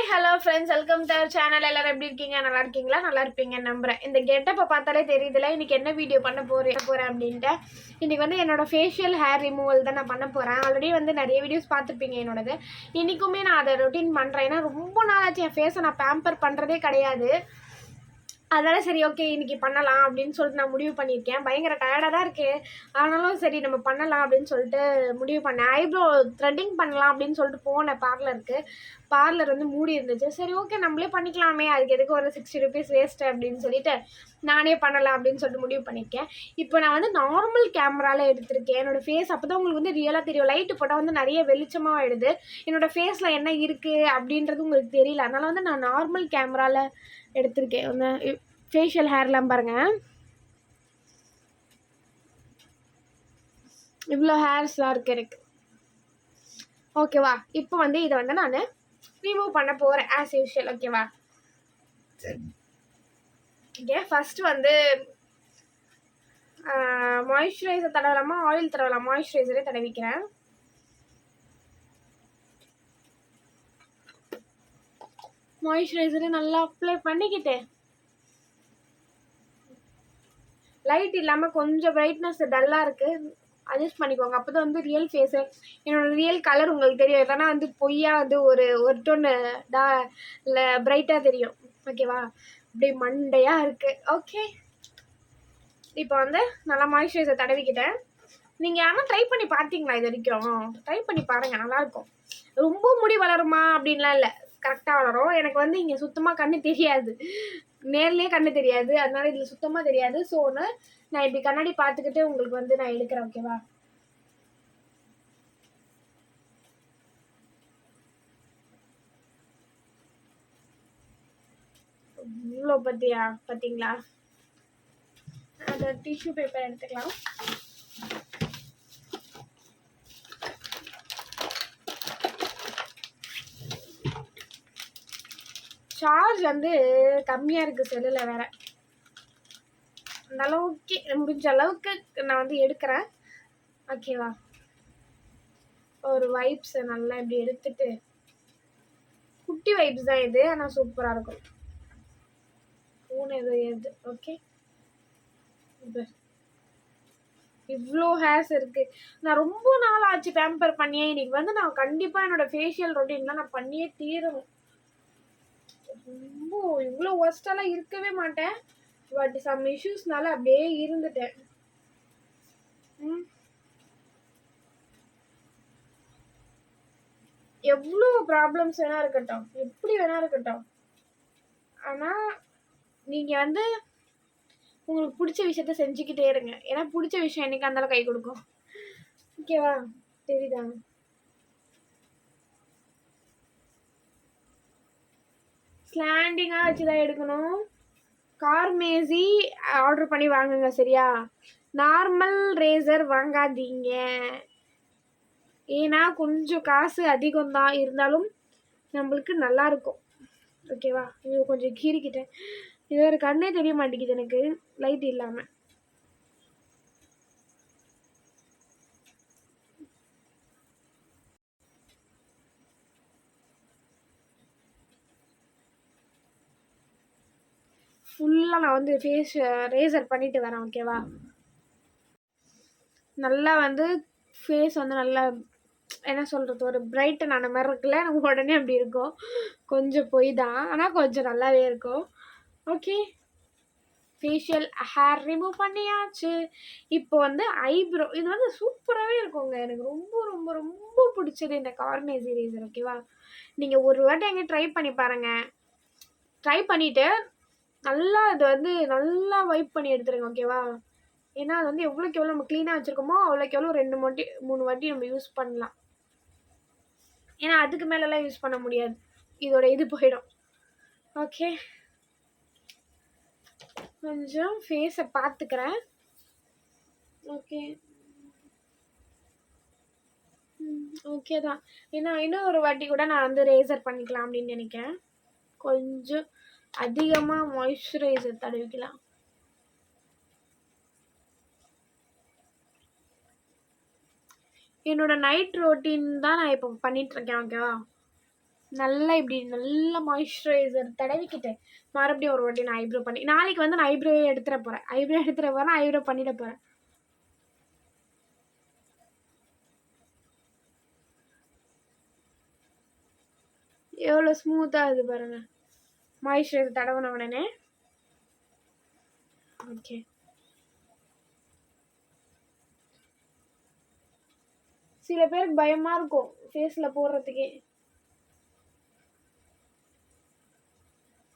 Hi hello friends welcome to our channel எல்லாரும் எப்படி இருக்கீங்க? நல்லா இருக்கீங்களா? நல்லா இருப்பீங்க நம்புறேன். இந்த கெட்டப்பை பார்த்தாலே தெரியுதுல இன்னைக்கு என்ன வீடியோ பண்ண போறேன் போகிறேன் அப்படின்ட்டு. இன்னைக்கு வந்து என்னோட ஃபேஷியல் ஹேர் ரிமூவல் தான் நான் பண்ண போகிறேன் ஆல்ரெடி வந்து நிறைய வீடியோஸ் பார்த்துருப்பீங்க என்னோடது. இன்றைக்குமே நான் அதை ரொட்டீன் பண்ணுறேன் ஏன்னா ரொம்ப நாளாச்சு என் ஃபேஸை நான் பேம்பர் பண்ணுறதே கிடையாது. அதனால் சரி ஓகே இன்றைக்கி பண்ணலாம் அப்படின்னு சொல்லிட்டு நான் முடிவு பண்ணியிருக்கேன். பயங்கர டயர்டாக தான் இருக்குது ஆனாலும் சரி நம்ம பண்ணலாம் அப்படின்னு சொல்லிட்டு முடிவு பண்ணேன். ஐப்ரோ த்ரெட்டிங் பண்ணலாம் அப்படின்னு சொல்லிட்டு போனேன் பார்லருக்கு பார்லர் வந்து மூடி இருந்துச்சு. சரி ஓகே நம்மளே பண்ணிக்கலாமே. அதுக்கு எதுக்கு ஒரு சிக்ஸ்டி ருபீஸ் வேஸ்ட்டு அப்படின்னு சொல்லிட்டு நானே பண்ணலாம் அப்படின்னு சொல்லிட்டு முடிவு பண்ணியிருக்கேன் இப்போ நான் வந்து நார்மல் கேமரால எடுத்திருக்கேன். என்னோட ஃபேஸ் அப்போ தான் உங்களுக்கு வந்து ரியலாக தெரியும். லைட்டு போட்டால் வந்து நிறைய வெளிச்சமாக ஆயிடுது. என்னோட ஃபேஸில் என்ன இருக்குது அப்படின்றது உங்களுக்கு தெரியல. அதனால வந்து நான் நார்மல் கேமரால எடுத்திருக்கேன். வந்து ஃபேஷியல் ஹேர்லாம் பாருங்க. இவ்வளோ ஹேர்ஸ்லாம் இருக்கு எனக்கு ஓகேவா இப்போ வந்து இதை வந்து நான் ரிமூவ் பண்ண போகிறேன் ஆஸ் யூஷுவல் ஓகேவா ஓகே ஃபர்ஸ்ட் வந்து மாய்ஸ்சரைசர் தடவலாமா? ஆயில் தடவலாம்? மாய்ஸ்சரைசரே தடவிக்கிறேன். மாய்ஸ்சரைசரை நல்லா அப்ளை பண்ணிக்கிட்டு. லைட் இல்லாமல் கொஞ்சம் பிரைட்னஸ் டல்லாக இருக்குது அட்ஜஸ்ட் பண்ணிக்கோங்க. அப்போ தான் வந்து ரியல் ஃபேஸு என்னோடய ரியல் கலர் உங்களுக்கு தெரியும். எதனா வந்து பொய்யாக வந்து ஒரு ஒரு டொன்னு டா இல்லை பிரைட்டாக தெரியும். ஓகேவா அப்படியே மண்டையாக இருக்குது ஓகே இப்போ வந்து நல்லா மாய்ஸ்சரைசர் தடவிக்கிட்டேன். நீங்கள் ஆனால் ட்ரை பண்ணி பார்த்தீங்களா இது வரைக்கும்? ட்ரை பண்ணி பாருங்கள் நல்லாயிருக்கும் ரொம்ப முடி வளருமா அப்படின்லாம் இல்லை. கரெக்டாக வளரும். எனக்கு வந்து இங்கே சுத்தமாக கண்ணு தெரியாது. நேர்லேயே கண்ணு தெரியாது. அதனால இதில் சுத்தமாக தெரியாது. ஸோ ஒன்று நான் இப்படி கண்ணாடி பார்த்துக்கிட்டு உங்களுக்கு வந்து நான் எடுக்கிறேன் ஓகேவா இவ்வளோ பத்தியா? பார்த்தீங்களா அந்த டிஷ்யூ பேப்பர் எடுத்துக்கலாம். சார்ஜ் வந்து கம்மியாக இருக்குது செல்லில் வேற. அந்த அளவுக்கு முடிஞ்ச அளவுக்கு நான் வந்து எடுக்கிறேன். ஓகேவா ஒரு வைப்ஸை நல்லா இப்படி எடுத்துட்டு குட்டி வைப்ஸ் தான் இது ஆனால் சூப்பராக இருக்கும். ஃபோன் எது எது ஓகே இவ்வளோ ஹேர்ஸ் இருக்குது நான் ரொம்ப நாள் ஆச்சு பேம்பர் பண்ணியே இன்னைக்கு வந்து நான் கண்டிப்பாக என்னோடய ஃபேஷியல் ரொட்டீன்லாம் நான் பண்ணியே தீரணும். ரொம்ப இவ்வளோ ஒஸ்டெல்லாம் இருக்கவே மாட்டேன். பட் சம் இஷ்யூஸ்னால அப்படியே இருந்துட்டேன். ம். எவ்வளோ ப்ராப்ளம்ஸ் வேணா இருக்கட்டும். எப்படி வேணா இருக்கட்டும். ஆனால் நீங்கள் வந்து உங்களுக்கு பிடிச்ச விஷயத்த செஞ்சுக்கிட்டே இருங்க. ஏன்னா பிடிச்ச விஷயம் என்னைக்கு அந்தளவு கை கொடுக்கும். ஓகேவா தெரியுதா? ஸ்லாண்டிங்காக வச்சு தான் எடுக்கணும். கார்மேசி ஆர்டர் பண்ணி வாங்குங்க சரியா? நார்மல் ரேசர் வாங்காதீங்க. ஏன்னா கொஞ்சம் காசு அதிகம் தான் இருந்தாலும் நம்மளுக்கு நல்லா இருக்கும் ஓகேவா இது கொஞ்சம் கீறிக்கிட்டேன். இது ஒரு கண்ணே தெரிய மாட்டேங்குது எனக்கு. லைட் இல்லாமல் ஃபுல்லாக நான் வந்து ஃபேஸ் ரேசர் பண்ணிட்டு வரேன் ஓகேவா நல்லா வந்து ஃபேஸ் வந்து நல்லா என்ன சொல்கிறது ஒரு பிரைட்டன் ஆன மாதிரி இருக்குல்ல நமக்கு உடனே அப்படி இருக்கும். கொஞ்சம் பொய் தான் ஆனால் கொஞ்சம் நல்லாவே இருக்கும். ஓகே ஃபேஷியல் ஹேர் ரிமூவ் பண்ணியாச்சு. இப்போ வந்து ஐப்ரோ இது வந்து சூப்பராகவே இருக்குங்க. எனக்கு ரொம்ப ரொம்ப ரொம்ப பிடிச்சது இந்த கார்மேசி ரேசர் ஓகேவா நீங்கள் ஒரு வாட்டி எங்கே ட்ரை பண்ணி பாருங்கள் ட்ரை பண்ணிவிட்டு நல்லா இது வந்து நல்லா வைப் பண்ணி எடுத்துருங்க ஓகேவா ஏன்னா அது வந்து எவ்வளோக்கு எவ்வளோ நம்ம க்ளீனாக வச்சுருக்கோமோ அவ்வளோக்கு எவ்வளோ ரெண்டு வாட்டி மூணு வாட்டி நம்ம யூஸ் பண்ணலாம். ஏன்னா அதுக்கு மேலெலாம் யூஸ் பண்ண முடியாது. இதோட இது போயிடும். ஓகே கொஞ்சம் ஃபேஸை பார்த்துக்கிறேன். ஓகே ஓகே தான். ஏன்னா இன்னும் ஒரு வாட்டி கூட நான் வந்து ரேசர் பண்ணிக்கலாம் அப்படின்னு நினைக்கிறேன். கொஞ்சம் அதிகமாக மாய்ஸ்சரைசர் தடவிக்கலாம். என்னோட நைட் ரொட்டீன் தான் நான் இப்போ பண்ணிட்டு இருக்கேன் ஓகேவா நல்லா இப்படி நல்ல மாய்ஸ்சரைசர் தடவிக்கிட்டு மறுபடியும் ஒரு வாட்டி நான் ஐப்ரோ பண்ணி நாளைக்கு வந்து நான் ஐப்ரோவே எடுத்துட போகிறேன் ஐப்ரோ எடுத்துட போகிறேன் ஐப்ரோ பண்ணிட போகிறேன் எவ்வளோ ஸ்மூத்தாக இது பாருங்க. மாய்ஸ்சரைசர் தடவின உடனே. ஓகே. சில பேருக்கு பயமாக இருக்கும் ஃபேஸில் போடுறதுக்கே.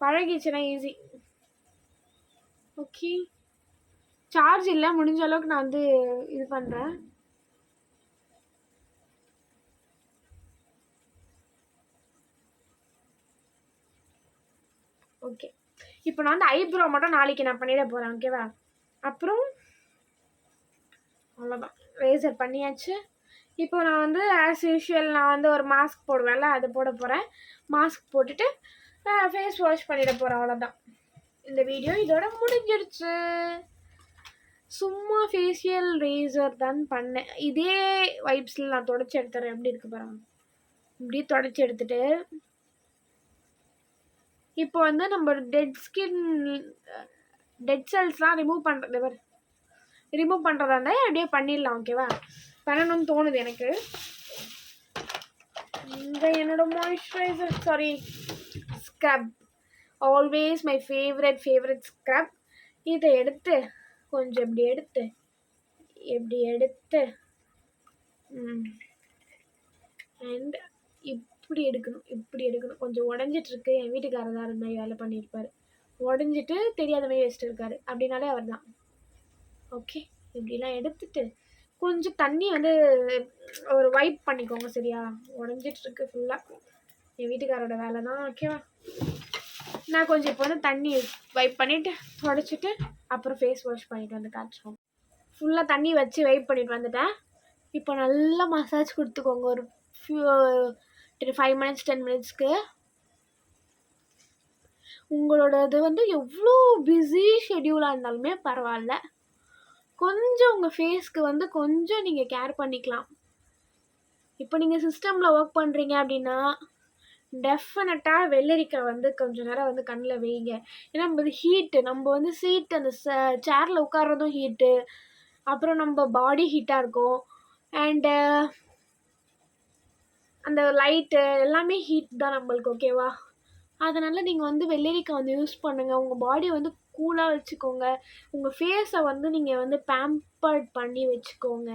பழகிச்சுன்னா ஈஸி ஓகே சார்ஜ் இல்லை முடிஞ்ச அளவுக்கு நான் வந்து இது பண்ணுறேன் ஓகே இப்போ நான் வந்து ஐப்ரோ மட்டும் நாளைக்கு நான் பண்ணிட போகிறேன் ஓகேவா அப்புறம் அவ்வளோதான் ரேசர் பண்ணியாச்சு. இப்போ நான் வந்து ஆஸ் யூஷுவல் நான் வந்து ஒரு மாஸ்க் போடுவேன்ல அது போட போகிறேன் மாஸ்க் போட்டுட்டு ஃபேஸ் வாஷ் பண்ணிட போகிறேன் அவ்வளோதான் இந்த வீடியோ இதோட முடிஞ்சிருச்சு. சும்மா ஃபேஷியல் ரேசர் தான் பண்ணேன். இதே வைப்ஸில் நான் தொடச்சி எடுத்துறேன் எப்படி இருக்கு பாருங்க. இப்படி தொடச்சி எடுத்துட்டு இப்போ வந்து நம்ம டெட் ஸ்கின் டெட் செல்ஸ்லாம் ரிமூவ் பண்ணுறது ரிமூவ் பண்ணுறதா இருந்தால் அப்படியே பண்ணிடலாம் ஓகேவா பண்ணணும்னு தோணுது எனக்கு. இந்த என்னோட moisturiser sorry scrub always my favourite favourite scrub இதை எடுத்து கொஞ்சம் இப்படி எடுத்து இப்படி எடுத்து அண்ட் இப் இப்படி எடுக்கணும் இப்படி எடுக்கணும்? கொஞ்சம் உடஞ்சிட்டு இருக்கு என் வீட்டுக்காரர் தான் அது மாதிரி வேலை பண்ணியிருப்பார். உடஞ்சிட்டு தெரியாத மாதிரி வச்சுட்டு இருக்காரு. அப்படின்னாலே அவர் தான். ஓகே இப்படிலாம் எடுத்துட்டு கொஞ்சம் தண்ணி வந்து ஒரு வைப் பண்ணிக்கோங்க சரியா? உடஞ்சிட்டு இருக்கு ஃபுல்லாக என் வீட்டுக்காரோட வேலை தான். ஓகேவா நான் கொஞ்சம் இப்போ வந்து தண்ணி வைப் பண்ணிவிட்டு தொடச்சிட்டு அப்புறம் ஃபேஸ் வாஷ் பண்ணிட்டு வந்து காட்டுறோம். ஃபுல்லாக தண்ணி வச்சு வைப் பண்ணிட்டு வந்துட்டேன். இப்போ நல்லா மசாஜ் கொடுத்துக்கோங்க. ஒரு ஃபியூ ஃபைவ் மினிட்ஸ் டென் மினிட்ஸ்க்கு உங்களோட இது வந்து எவ்வளோ பிஸி ஷெடியூலாக இருந்தாலுமே பரவாயில்ல. கொஞ்சம் உங்கள் ஃபேஸ்க்கு வந்து கொஞ்சம் நீங்கள் கேர் பண்ணிக்கலாம். இப்போ நீங்கள் சிஸ்டமில் ஒர்க் பண்ணுறீங்க அப்படின்னா டெஃபினட்டாக வெள்ளரிக்காய் வந்து கொஞ்சம் நேரம் வந்து கண்ணில் வைங்க. ஏன்னா நம்ம ஹீட்டு நம்ம வந்து சீட் அந்த சேரில் உட்கார்றதும் ஹீட்டு அப்புறம் நம்ம பாடி ஹீட்டாக இருக்கும். அண்டு அந்த லைட்டு எல்லாமே ஹீட் தான் நம்மளுக்கு ஓகேவா அதனால் நீங்கள் வந்து வெள்ளரிக்காய் வந்து யூஸ் பண்ணுங்கள் உங்கள் பாடியை வந்து கூலாக வச்சுக்கோங்க. உங்கள் ஃபேஸை வந்து நீங்கள் வந்து பேம்பர்ட் பண்ணி வச்சுக்கோங்க.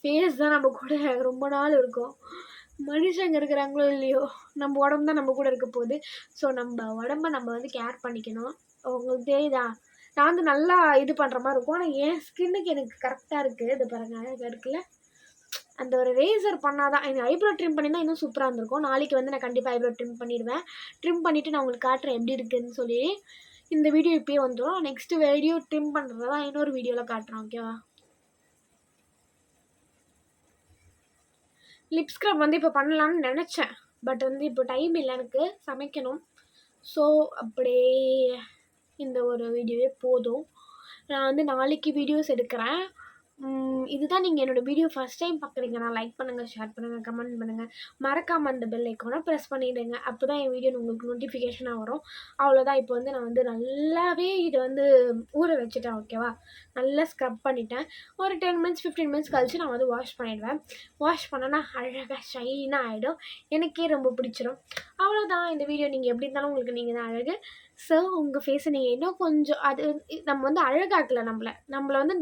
ஃபேஸ் தான் நம்ம கூட ரொம்ப நாள் இருக்கும். மனுஷங்க இருக்கிறாங்களோ இல்லையோ நம்ம உடம்பு தான் நம்ம கூட இருக்க போகுது. ஸோ நம்ம உடம்ப நம்ம வந்து கேர் பண்ணிக்கணும். உங்களுக்கு தெரியுதா? நான் வந்து நல்லா இது பண்ணுற மாதிரி இருக்கும். ஆனால் என் ஸ்கின்னுக்கு எனக்கு கரெக்டாக இருக்குது இது பாருங்கள் இருக்குல்ல? அந்த ஒரு ரேசர் பண்ணால் தான் எனக்கு ஐப்ரோ ட்ரிம் பண்ணினா இன்னும் சூப்பராக இருந்திருக்கும். நாளைக்கு வந்து நான் கண்டிப்பாக ஐப்ரோ ட்ரிம் பண்ணிடுவேன். ட்ரிம் பண்ணிவிட்டு நான் உங்களுக்கு காட்டுறேன் எப்படி இருக்குதுன்னு சொல்லி. இந்த வீடியோ இப்போயே வந்துடும் நெக்ஸ்ட்டு வீடியோ ட்ரிம் பண்ணுறதெல்லாம் இன்னொரு வீடியோவில் காட்டுறேன் ஓகேவா லிப் ஸ்க்ரப் வந்து இப்போ பண்ணலான்னு நினச்சேன். பட் வந்து இப்போ டைம் இல்லை எனக்கு. சமைக்கணும். ஸோ அப்படியே இந்த ஒரு வீடியோவே போதும். நான் வந்து நாளைக்கு வீடியோஸ் எடுக்கிறேன். இதுதான் நீங்கள் என்னோடய வீடியோ ஃபஸ்ட் டைம் பார்க்குறீங்கன்னா லைக் பண்ணுங்கள் ஷேர் பண்ணுங்கள் கமெண்ட் பண்ணுங்கள் மறக்காமல் அந்த பெல் ஐக்கோனை ப்ரெஸ் பண்ணிவிடுங்க அப்போ தான் என் வீடியோ உங்களுக்கு நோட்டிஃபிகேஷனாக வரும். அவ்வளோதான் இப்போ வந்து நான் வந்து நல்லாவே இதை வந்து ஊற வச்சுட்டேன் ஓகேவா நல்லா ஸ்க்ரப் பண்ணிட்டேன். ஒரு டென் மினிட்ஸ் ஃபிஃப்டீன் மினிட்ஸ் கழிச்சு நான் வந்து வாஷ் பண்ணிடுவேன். வாஷ் பண்ணோன்னா அழகாக ஷைனாக ஆகிடும் எனக்கே ரொம்ப பிடிச்சிரும். அவ்வளோதான் இந்த வீடியோ நீங்கள் எப்படி இருந்தாலும் உங்களுக்கு நீங்கள் தான் அழகு. ஸோ உங்கள் ஃபேஸை நீங்கள் இன்னும் கொஞ்சம் அது நம்ம வந்து அழகாக்கலை நம்மளை. நம்மளை வந்து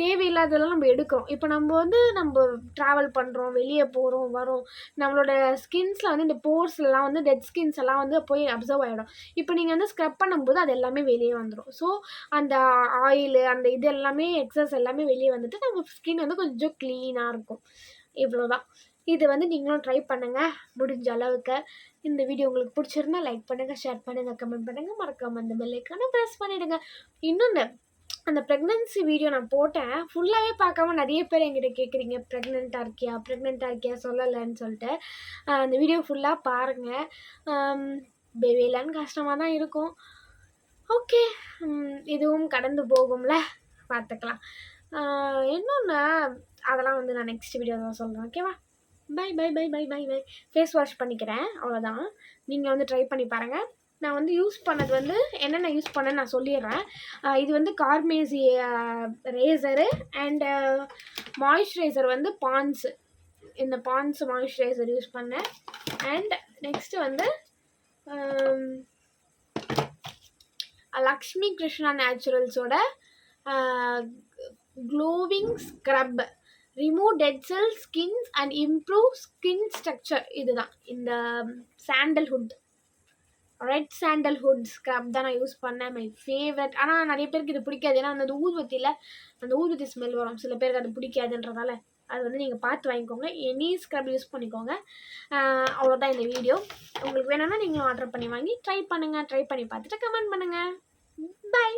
தேவையில்லாததெல்லாம் நம்ம எடுக்கிறோம். இப்போ நம்ம வந்து நம்ம ட்ராவல் பண்ணுறோம் வெளியே போகிறோம் வரோம் நம்மளோட ஸ்கின்ஸில் வந்து இந்த போர்ஸ்லாம் வந்து டெட் ஸ்கின்ஸ் எல்லாம் வந்து போய் அப்சர்வ் ஆகிடும் இப்போ நீங்கள் வந்து ஸ்க்ரப் பண்ணும்போது அது எல்லாமே வெளியே வந்துடும் ஸோ அந்த ஆயிலு அந்த இது எல்லாமே எக்ஸஸ் எல்லாமே வெளியே வந்துட்டு நம்ம ஸ்கின் வந்து கொஞ்சம் க்ளீனாக இருக்கும். இவ்வளோதான் இது வந்து நீங்களும் ட்ரை பண்ணுங்கள் முடிஞ்ச அளவுக்கு. இந்த வீடியோ உங்களுக்கு பிடிச்சிருந்தா லைக் பண்ணுங்கள் ஷேர் பண்ணுங்கள் கமெண்ட் பண்ணுங்கள் மறக்காமல் அந்த பெல்லைக்கான ப்ரெஸ் பண்ணிவிடுங்க இன்னொன்று அந்த ப்ரெக்னென்சி வீடியோ நான் போட்டேன். ஃபுல்லாகவே பார்க்காம நிறைய பேர் என்கிட்ட கேட்குறீங்க ப்ரெக்னெண்ட்டாக இருக்கியா? ப்ரெக்னெண்ட்டாக இருக்கியா? சொல்லலைன்னு சொல்லிட்டு. அந்த வீடியோ ஃபுல்லாக பாருங்கள் பேபி இல்லைன்னு கஷ்டமாக தான் இருக்கும். ஓகே இதுவும் கடந்து போகும்ல? பார்த்துக்கலாம். இன்னொன்று அதெல்லாம் வந்து நான் நெக்ஸ்ட் வீடியோ தான் சொல்கிறேன் ஓகேவா bye bye bye bye bye bye face wash பண்ணிக்கிறேன். அவ்வளோதான் நீங்கள் வந்து ட்ரை பண்ணி பாருங்கள் நான் வந்து யூஸ் பண்ணது வந்து என்னென்ன யூஸ் பண்ணேன்னு நான் சொல்லிடுறேன். இது வந்து கார்மேசி ரேசரு அண்டு மாய்ஸ்சரைசர் வந்து பான்ஸு இந்த பான்ஸ் மாய்ஸ்சரைசர் யூஸ் பண்ணேன். அண்ட் நெக்ஸ்ட்டு வந்து Lakshmi Krishna நேச்சுரல்ஸோட glowing scrub remove dead cell skins and improve skin structure இதுதான். இந்த சாண்டல்ஹுட் ரெட் சாண்டல்ஹுட் ஸ்க்ரப் தான் நான் யூஸ் பண்ணேன் மை ஃபேவரட் ஆனால் நிறைய பேருக்கு இது பிடிக்காது. ஏன்னா அந்த ஊதுபத்தியில் அந்த ஊதுவத்தி ஸ்மெல் வரும். சில பேருக்கு அது பிடிக்காதுன்றதால அது வந்து நீங்கள் பார்த்து வாங்கிக்கோங்க. எனி ஸ்க்ரப் யூஸ் பண்ணிக்கோங்க. அவ்வளோதான் இந்த வீடியோ உங்களுக்கு வேணும்னா நீங்களும் ஆர்டர் பண்ணி வாங்கி ட்ரை பண்ணுங்கள் ட்ரை பண்ணி பார்த்துட்டு கமெண்ட் பண்ணுங்கள் பை